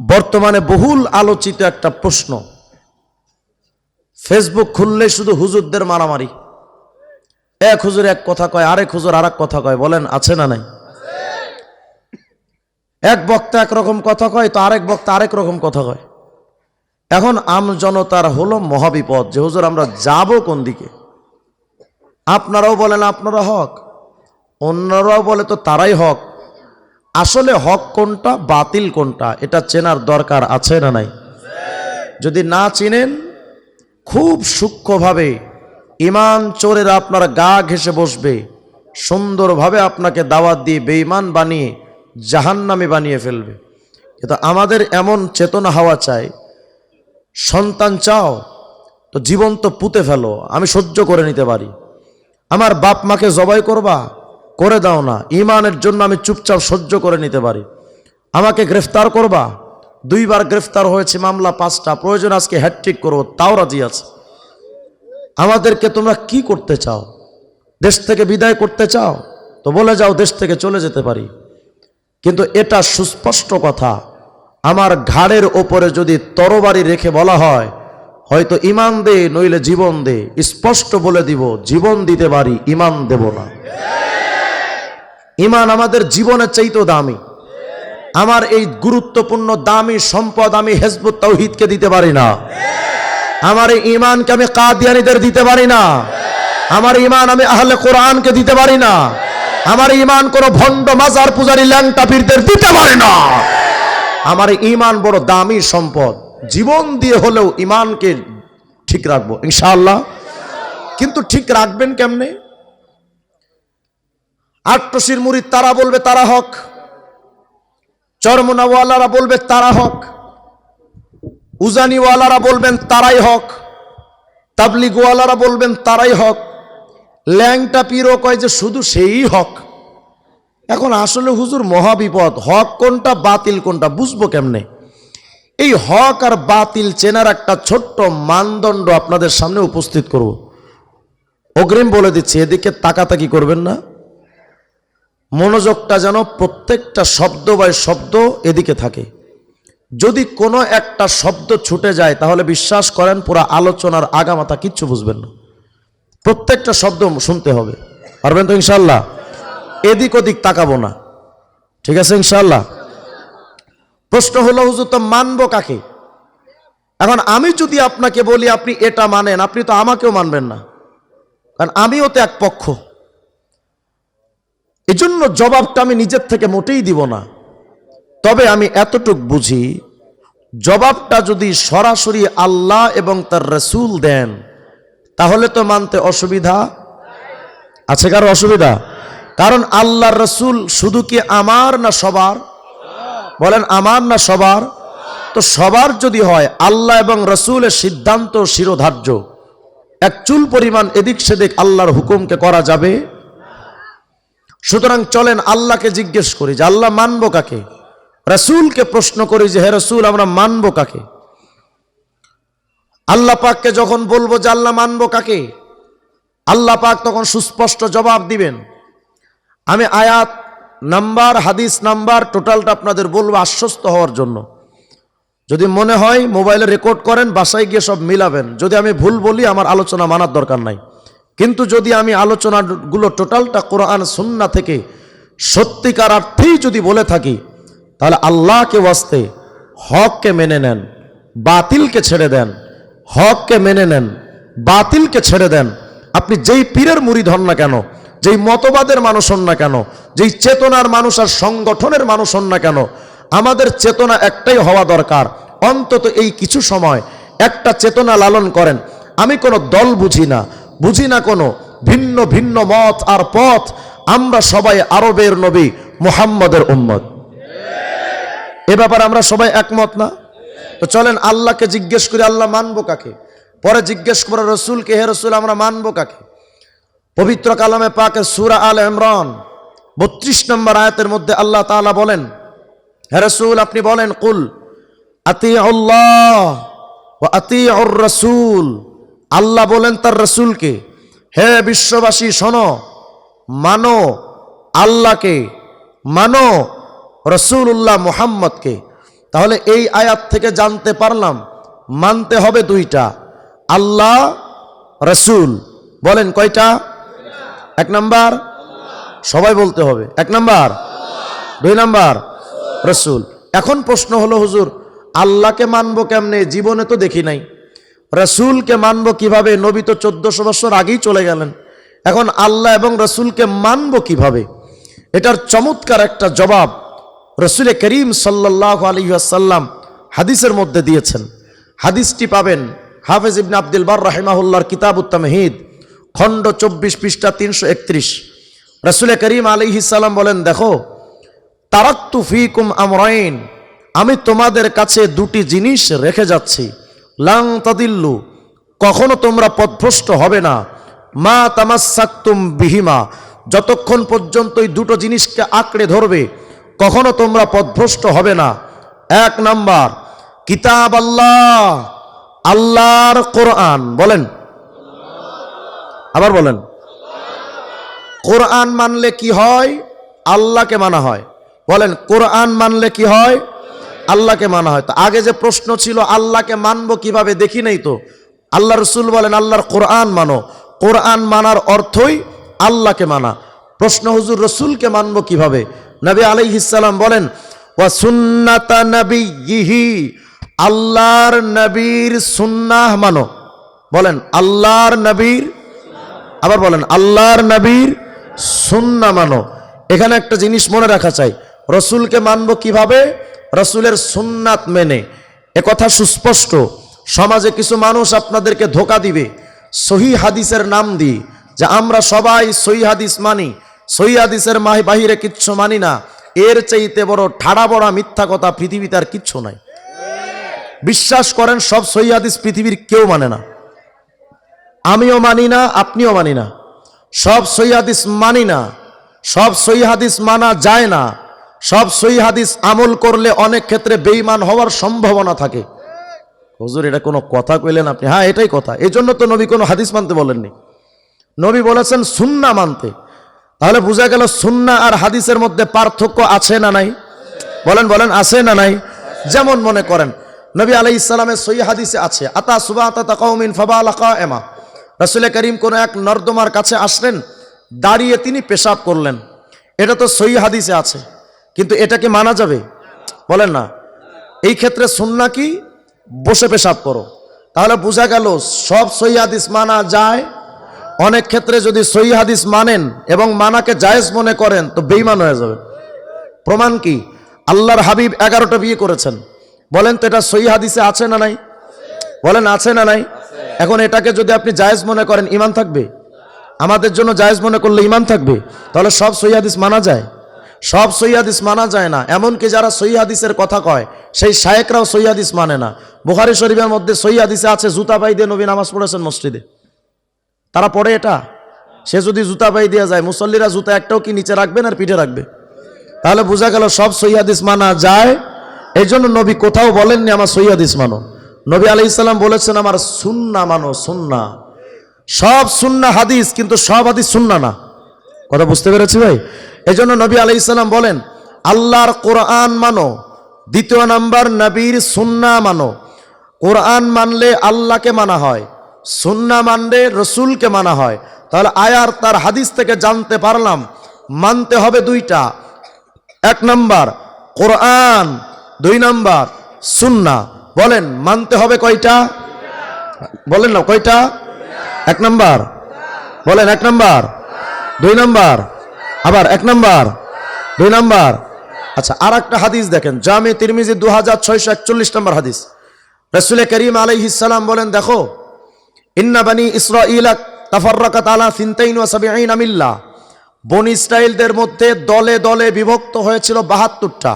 বর্তমানে বহুল আলোচিত একটা প্রশ্ন। ফেসবুক খুললে শুধু হুজুরদের মারামারি। এক হুজুর এক কথা কয়, আরেক হুজুর আরেক কথা কয়, বলেন, আছে না নাই? এক বক্তা একরকম কথা কয়, তো আরেক বক্তা আরেক রকম কথা কয়। এখন আম জনতার হলো মহাবিপদ, যে হুজুর, আমরা যাব কোন দিকে? আপনারাও বলেন আপনারা হক। অন্যরাও বলে, তো তারাই হক। আসলে হক কোনটা, বাতিল কোনটা, এটা চেনার দরকার আছে না নাই? যদি না চিনেন, খুব সূক্ষ্মভাবে ইমান চোরেরা আপনার গা ঘেসে বসবে, সুন্দরভাবে আপনাকে দাওয়াত দিয়ে বেইমান বানিয়ে জাহান্নামে বানিয়ে ফেলবে। কিন্তু আমাদের এমন চেতনা হওয়া চাই, সন্তান চাও, তো জীবন তো পুঁতে ফেলো, আমি সহ্য করে নিতে পারি। আমার বাপ মাকে জবাই করবা করে দাও না। ইমানের জন্য আমি চুপচাপ সহ্য করে নিতে পারি। আমাকে গ্রেফতার করবা? দুইবার গ্রেফতার হয়েছে মামলা পাঁচটা। প্রয়োজন আজকে হ্যাট্রিক করব, তাও রাজি আছে। আমাদেরকে তোমরা কি করতে চাও? দেশ থেকে বিদায় করতে চাও? তো বলে যাও, দেশ থেকে চলে যেতে পারি। কিন্তু এটা সুস্পষ্ট কথা। আমার ঘাড়ের ওপরে যদি তরবারি রেখে বলা হয়, হয়তো ইমান দে, নইলে জীবন দে। স্পষ্ট বলে দিব, জীবন দিতে পারি ইমান দেব না। ইমান আমাদের জীবনের চাইতেও দামি। আমার এই গুরুত্বপূর্ণ দামি সম্পদ আমি হেজবুত তৌহিদকে দিতে পারি না। আমার এই ইমানকে আমি কাদিয়ানিদের দিতে পারি না। আমার ইমান আমি আহলে কোরআনকে দিতে পারি না। আমার ইমান কোন ভণ্ড মাজার পূজারি ল্যাংটা পীরদের দিতে পারি না। আমার ইমান বড় দামি সম্পদ। জীবন দিয়ে হলেও ইমানকে ঠিক রাখব, ইনশাআল্লাহ। কিন্তু ঠিক রাখবেন কেমনে? আটটসির মুড়ি তারা বলবে তারা হক। চরমনাওয়ালারা বলবে তারা হক। উজানিওয়ালারা বলবেন তারাই হক। তাবলিগওয়ালারা বলবেন তারাই হক। ল্যাংটা পীরও কয় যে শুধু সেই হক। এখন আসলে হুজুর মহাবিপদ, হক কোনটা, বাতিল কোনটা, বুঝব কেমনে? এই হক আর বাতিল চেনার একটা ছোট্ট মানদণ্ড আপনাদের সামনে উপস্থিত করব। অগ্রিম বলে দিচ্ছি, এদিকে তাকাতাকি করবেন না। মনোযোগটা যেন প্রত্যেকটা শব্দ বা শব্দ এদিকে থাকে। যদি কোনো একটা শব্দ ছুটে যায়, তাহলে বিশ্বাস করেন পুরো আলোচনার আগামাতা কিচ্ছু বুঝবেন না। প্রত্যেকটা শব্দ শুনতে হবে। পারবেন তো ইনশাল্লাহ এদিক ওদিক তাকাবো না। ঠিক আছে ইনশাল্লাহ প্রশ্ন হলো, হুজুর, তো মানবো কাকে? এখন আমি যদি আপনাকে বলি, আপনি এটা মানেন, আপনি তো আমাকেও মানবেন না। কারণ আমিও তো এক পক্ষ। এজন্য জবাবটা আমি নিজের থেকে মোটেই দিব না। তবে আমি এতটুক বুঝি, জবাবটা যদি সরাসরি আল্লাহ এবং তার রসুল দেন, তাহলে তো মানতে অসুবিধা? আছে কারও অসুবিধা? কারণ আল্লাহর রসুল শুধু কি আমার না সবার? বলেন, আমার না সবার? তো সবার যদি হয়, আল্লাহ এবং রসুলের সিদ্ধান্ত শিরোধার্য। এক চুল পরিমাণ এদিক সেদিক আল্লাহর হুকুমকে করা যাবে? সুতরাং চলেন আল্লাহকে জিজ্ঞেস করি যে আল্লাহ মানব কাকে? রসুলকে প্রশ্ন করি যে হে রসুল, আমরা মানব কাকে? আল্লাহ পাককে যখন বলব যে আল্লাহ মানব কাকে? আল্লাহ পাক তখন সুস্পষ্ট জবাব দিবেন। আমি আয়াত নাম্বার, হাদিস নাম্বার, টোটালটা আপনাদের বলব আশ্বস্ত হওয়ার জন্য। যদি মনে হয় মোবাইলে রেকর্ড করেন, বাসায় গিয়ে সব মিলাবেন। যদি আমি ভুল বলি, আমার আলোচনা মানার দরকার নাই। কিন্তু যদি আমি আলোচনাগুলো টোটালটা কোরআন সুন্না থেকে সত্যিকার অর্থেই যদি বলে থাকি, তাহলে আল্লাহকে ওয়াস্তে হককে মেনে নেন, বাতিলকে ছেড়ে দেন, হককে মেনে নেন, বাতিলকে ছেড়ে দেন। আপনি যেই পীরের মুড়িদ হন না কেন, যেই মতবাদের মানুষ হন না কেন, যেই চেতনার মানুষ আর সংগঠনের মানুষ হন না কেন, আমাদের চেতনা একটাই হওয়া দরকার। অন্তত এই কিছু সময় একটা চেতনা লালন করেন। আমি কোনো দল বুঝি না বুঝি না কোনো ভিন্ন ভিন্ন মত আর পথ, আমরা সবাই আরবের নবী মুহাম্মদের উম্মত। এ ব্যাপারে আমরা সবাই একমত না? তো চলেন আল্লাহকে জিজ্ঞেস করি, আল্লাহ মানবো কাকে? পরে জিজ্ঞেস করে, রসুলকে, হে রসুল, আমরা মানবো কাকে? পবিত্র কালামে পাকে সুরা আল ইমরান, বত্রিশ নম্বর আয়াতের মধ্যে আল্লাহ তাআলা বলেন, হে রসুল, আপনি বলেন, কুল আতি আল্লাহ আতি রসুল। আল্লাহ বলেন তার রসুলকে, হে বিশ্ববাসী, শোনো, মানো আল্লাহকে, মানো রসুল্লাহ মুহাম্মদকে। তাহলে এই আয়াত থেকে জানতে পারলাম, মানতে হবে দুইটা, আল্লাহ, রসুল। বলেন কয়টা? এক নাম্বার? সবাই বলতে হবে। এক নাম্বার? দুই নাম্বার? রসুল। এখন প্রশ্ন হলো, হুজুর, আল্লাহকে মানবো কেমনে? জীবনে তো দেখি নাই। রসুলকে মানবো কীভাবে? নবী তো চোদ্দশো বছর আগেই চলে গেলেন। এখন আল্লাহ এবং রসুলকে মানবো কীভাবে? এটার চমৎকার একটা জবাব রসুল করিম সাল্লাহ আলহিহাসাল্লাম হাদিসের মধ্যে দিয়েছেন। হাদিসটি পাবেন হাফেজ ইবনে আব্দুল বার রাহিমাহুল্লার কিতাব উত্তামহিদ খণ্ড চব্বিশ পৃষ্ঠা তিনশো একত্রিশ। রসুল করিম আলিহিসাল্লাম বলেন, দেখো তারাক্তু ফিকুম আমরাইন, আমি তোমাদের কাছে দুটি জিনিস রেখে যাচ্ছি। লাং তাদিল্লু, কখনো তোমরা পথভ্রষ্ট হবে না। মা তামাসাক্তুম বিহিমা, যতক্ষণ পর্যন্ত এই দুটো জিনিসকে আঁকড়ে ধরবে, কখনো তোমরা পথভ্রষ্ট হবে না। এক নাম্বার, কিতাব আল্লাহ, আল্লাহর কোরআন, বলেন। আবার বলেন। কোরআন মানলে কি হয়? আল্লাহকে মানা হয়। বলেন, কোরআন মানলে কি হয়? আল্লাহকে মানা হয়। তো আগে যে প্রশ্ন ছিল, আল্লাহকে মানবো কীভাবে দেখি নাই তো? আল্লাহ রসুল বলেন, আল্লাহর কোরআন মানো। কোরআন মানার অর্থই আল্লাহকে মানা। প্রশ্ন হুজুর, রসুলকে মানবো কীভাবে? নবী আলাইহিসাল্লাম বলেন, ওয়া সুন্নাতা নবী আল্লাহর নবীর সুন্নাহ মানো। বলেন, আল্লাহর নবীর আবার বলেন, আল্লাহর নবীর সুন্না মানো। এখানে একটা জিনিস মনে রাখা চাই। রসুলকে মানবো কীভাবে? রসুলের সুন্নাত মেনে। কথা সুস্পষ্ট। সমাজে কিছু মানুষ আপনাদেরকে ধোকা দিবে। সহি হাদিসের নাম দিই যে আমরা সবাই সহি হাদিস মানি। সহি হাদিসের মাহি বাহিরে কিচ্ছু মানি না। এর চাইতে বড় ঠাড়া বড়া মিথ্যা কথা পৃথিবীতে আর কিচ্ছু নাই। বিশ্বাস করেন, সব সহি হাদিস পৃথিবীর কেউ মানে না। আমিও মানি না, আপনিও মানি না। সব সহি হাদিস মানি না। সব সহি হাদিস মানা যায় না। সব সহি হাদিস আমল করলে অনেক ক্ষেত্রে বেঈমান হওয়ার সম্ভাবনা থাকে। হজুর, এটা কোনো কথা কইলেন আপনি? হ্যাঁ এটাই কথা। এই জন্য তো নবী কোনো হাদিস মানতে বলেননি। নবী বলেছেন সুন্না মানতে। তাহলে বোঝা গেল সুন্না আর হাদিসের মধ্যে পার্থক্য আছে না নাই? বলেন বলেন, আছে না নাই? যেমন মনে করেন, নবী আলাই ইসলামের সই হাদিসে আছে, আতা সুবা আতা কৌমিন ফবা আলাকা এমা রসুল করিম কোনো এক নর্দমার কাছে আসলেন, দাঁড়িয়ে তিনি পেশাব করলেন। এটা তো সই হাদিসে আছে। কিন্তু এটা কি মানা যাবে? বলেন না। এই ক্ষেত্রে সুন্না কি? বসে পেশাব করো। তাহলে বোঝা গেল, সব হাদিস মানা যায়। অনেক ক্ষেত্রে যদি সই হাদিস মানেন এবং মানাকে জায়েজ মনে করেন, তো বেইমান হয়ে যাবে। প্রমাণ কি? আল্লাহর হাবিব এগারোটা বিয়ে করেছেন। বলেন তো এটা সই হাদিসে আছে না নাই? বলেন আছে না নাই? এখন এটাকে যদি আপনি জায়েজ মনে করেন ইমান থাকবে? আমাদের জন্য জায়েজ মনে করলে ইমান থাকবে? তাহলে সব হাদিস মানা যায়। সব সৈয়াদিস মানা যায় না। এমনকি যারা সই হাদিসের কথা কয়, সেই শায়েকরাও সই হাদিস মানে না। বুখারি শরীফের মধ্যে সই হাদিসে আছে, জুতা পাই দিয়ে নবী নামাজ পড়েছেন মসজিদে। তারা পড়ে এটা? সে যদি জুতা পাই দিয়ে যায়, মুসল্লিরা জুতা একটাও কি নিচে রাখবেন আর পিঠে রাখবে? তাহলে বোঝা গেল সব সৈয়াদিস মানা যায়। এই জন্য নবী কোথাও বলেননি, আমার সই হাদিস মানো। নবী আলি ইসলাম বলেছেন, আমার সুন্না মানো, সুন্না। সব সুন্না হাদিস, কিন্তু সব হাদিস সুন্না না। কথা বুঝতে পেরেছি ভাই? এই জন্য নবী আলি ইসলাম বলেন, আল্লাহর কোরআন মানো, দ্বিতীয় নাম্বার নবীর সুন্না মানো। কোরআন মানলে আল্লাহকে মানা হয়, সুন্না মানলে রসুলকে মানা হয়। তাহলে আয়ার তার হাদিস থেকে জানতে পারলাম, মানতে হবে দুইটা। এক নাম্বার, কোরআন। দুই নাম্বার, সুন্না। বলেন, মানতে হবে কয়টা? বলেন না, কয়টা? এক নাম্বার। বলেন, এক নাম্বার। দুই নাম্বার আবার এক নাম্বার, দুই নাম্বার। আচ্ছা আর একটা হাদিস দেখেন। জামে, তিরমিজি দু হাজার ছয়শো একচল্লিশ নম্বর হাদিস। রসুল করিম আলাইহিসাল্লাম বলেন, দেখো, ইন্না বানি ইসরাইলা তাফাররাকাত আলা সিনতাইন ওয়া সাবিঈন মিল্লাহ বনি ইসরাইলদের মধ্যে দলে দলে বিভক্ত হয়েছিল বাহাত্তরটা।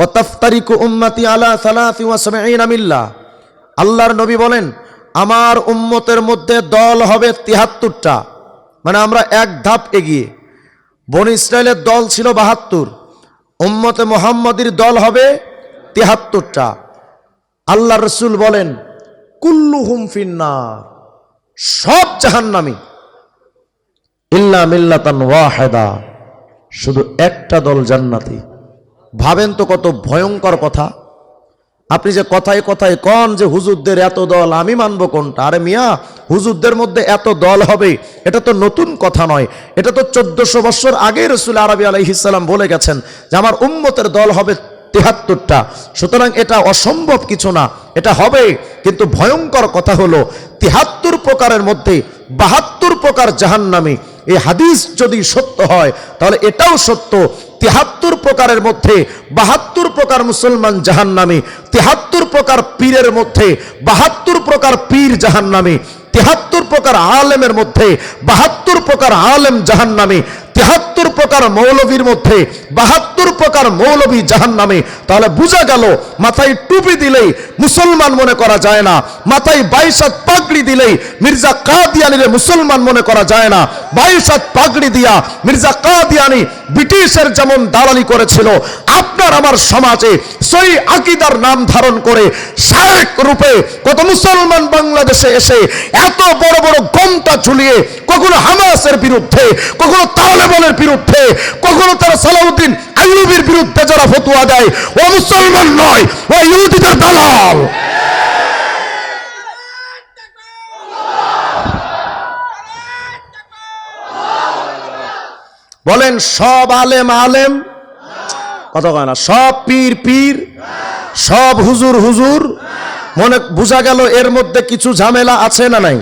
ও তাফতারিকু উম্মতি আলা সালাসি ওয়া সাবিঈন মিল্লাহ আল্লাহর নবী বলেন, আমার উম্মতের মধ্যে দল হবে তিহাত্তরটা। মানে আমরা এক ধাপ এগিয়ে। বনি ইসরায়েলের দল ছিল বাহাত্তর। উম্মতে মোহাম্মদীর দল হবে তিহাত্তরটা। আল্লাহ রসুল বলেন কুল্লু হুম ফিন্নার সব জাহান্নামি। ইল্লা মিল্লাতান ওয়াহেদা, শুধু একটা দল জান্নাতি। ভাবেন তো কত ভয়ঙ্কর কথা। আপনি যে কথায় কথায় কন যে হুজুরদের এত দল, আমি মানবো কোনটা? আরে মিয়া, হুজুরদের মধ্যে এত দল হবে, এটা তো নতুন কথা নয়। এটা তো চোদ্দশো বছর আগে রসুল আরবি আলহিসাল্লাম বলে গেছেন যে আমার উম্মতের দল হবে তেহাত্তরটা। সুতরাং এটা অসম্ভব কিছু না, এটা হবে, কিন্তু ভয়ঙ্কর কথা হলো, তেহাত্তর প্রকারের মধ্যে বাহাত্তর প্রকার জাহান্নামী এই হাদিস যদি সত্য হয়, তাহলে এটাও সত্য। তেহাত্তর প্রকারের মধ্যে, বাহাত্তর প্রকার মুসলমান জাহান জাহান্নামী, তেহাত্তর প্রকার পীরের মধ্যে, বাহাত্তর প্রকার পীর জাহান নামে তেহাত্তর প্রকার আলেমের মধ্যে, বাহাত্তর প্রকার আলেম জাহান্নামী তেহাত্তর প্রকার মৌলবীর মধ্যে বাহাত্তর প্রকার মৌলবী জাহান নামে তাহলে বোঝা গেল, মাথায় টুপি দিলেই মুসলমান মনে করা যায় না, মাথায় বাইশাত পাগড়ি দিলেই মির্জা কাদিয়ানিরে মুসলমান মনে করা যায় না। বাইশাত পাগড়ি দিয়া মির্জা কাদিয়ানি ব্রিটিশের যেমন দালালি করেছিল, আপনার আমার সমাজে সই আকিদার নাম ধারণ করে শায়েক রূপে কত মুসলমান বাংলাদেশে এসে এত বড় বড় গমটা ঝুলিয়ে, কখনো হামাসের বিরুদ্ধে, কখনো তালেবানের বিরুদ্ধে, কখনো তারা সালাউদ্দিন আইয়ুবের বিরুদ্ধে যারা ফতুয়া দেয়, ও মুসলমান নয়, ও ইহুদিদের দালাল। বলেন, সব আলেম আলেম? কথা কয় না, সব পীর পীর? সব হুজুর হুজুর? মনে, বোঝা গেল এর মধ্যে কিছু ঝামেলা আছে না নাই?